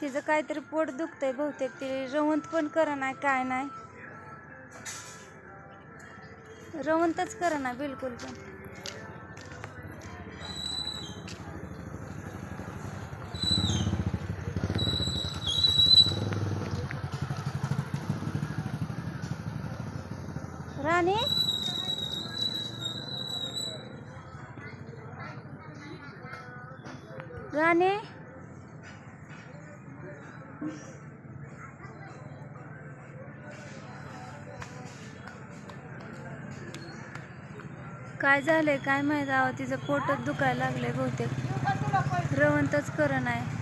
तिचं काहीतरी पोट दुखतंय बहुतेक ते रवंत पण कर नाही काय नाही. रवंतच करा ना बिलकुल पण. राणी? राणी? काय झालंय? काय माहीत आहो तिचं पोटच दुखायला लागलंय बहुतेक. रवंतच कर नाही.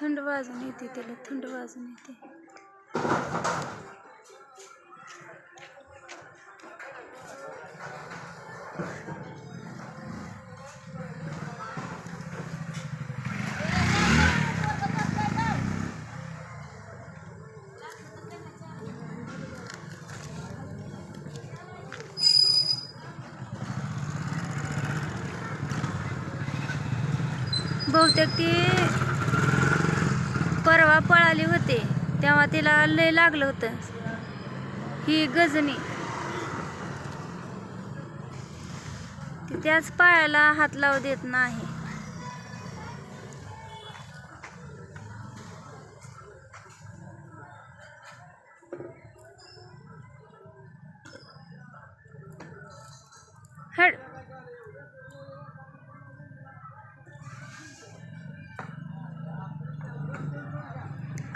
थंड वाजून येते त्याला थंड वाजून येते. बहुतेक ती परवा पळाली होते तेव्हा तिला लय लागलं होतं. ही गजनी. ती त्याच पायाला हात लावू देत नाही.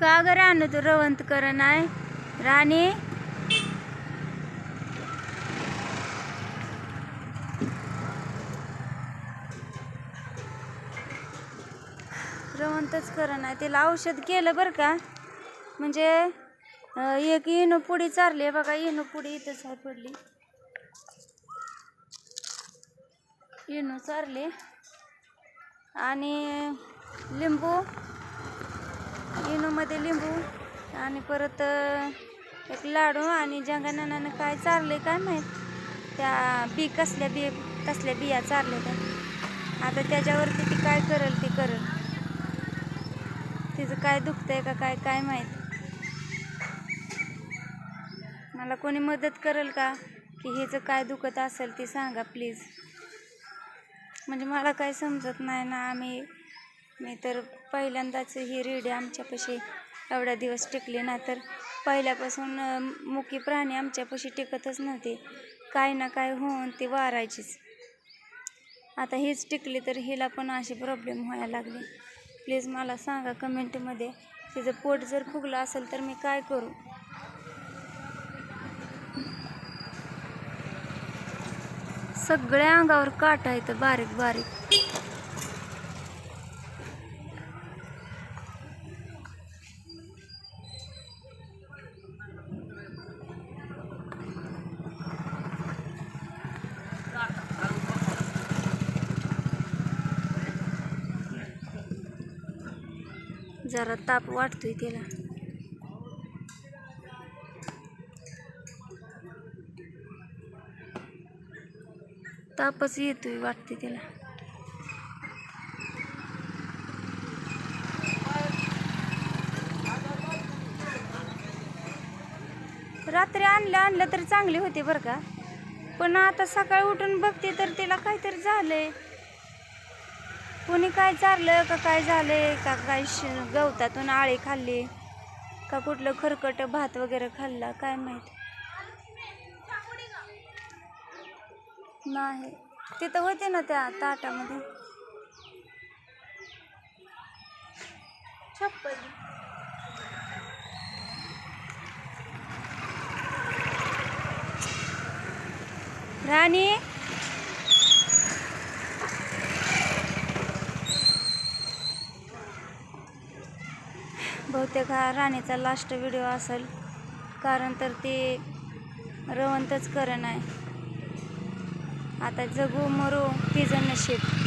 का ग रानू तू रवंत कर नाही राणी? रवंतच कर नाही तिला औषध केलं बरं का? म्हणजे एक इनो पुडी चारली बघा इनो पुडी इथंच आहे पडली. इनो चारली. आणि लिंबू? इनोमध्ये लिंबू आणि परत एक लाडू आणि जंगनानानं काय चारले काय माहीत त्या बी कसल्या बी कसल्या बिया चारल्या त्या. आता त्याच्यावरती ती काय करेल ती करेल. तिचं काय दुखतंय का काय काय माहीत. मला कोणी मदत करेल का? की हिचं काय दुखत असेल ती सांगा प्लीज. म्हणजे मला काय समजत नाही ना आम्ही मी तर पहिल्यांदाच ही रेडी आमच्यापाशी एवढा दिवस टिकली ना तर पहिल्यापासून मुकी प्राणी आमच्यापाशी टिकतच नव्हते. काय ना काय होऊन ती वारायचीच. आता हीच टिकली तर हिला पण असे प्रॉब्लेम व्हायला लागले. प्लीज मला सांगा कमेंटमध्ये तिचं पोट जर फुगलं असेल तर मी काय करू? सगळ्या अंगावर काटा येतं बारीक बारीक. जरा ताप वाटतोय तिला तापच येतोय वाटते तिला रात्री आणलं आणलं तर चांगले होते बरं का. पण आता सकाळी उठून बघते तर तिला काहीतरी झालंय. कुणी काय चारलं का काय झालंय का काय श- गवतातून आळे खाल्ली का कुठलं खरकट भात वगैरे खाल्ला काय माहीत. नाही. तिथं होते ना त्या ताटामध्ये. चप्पल. राणी? बहुतेक हा राणीचा लास्ट व्हिडिओ असेल. कारण तर ते रवंतच करण आहे. आता जगू मरू तिचं नशीब.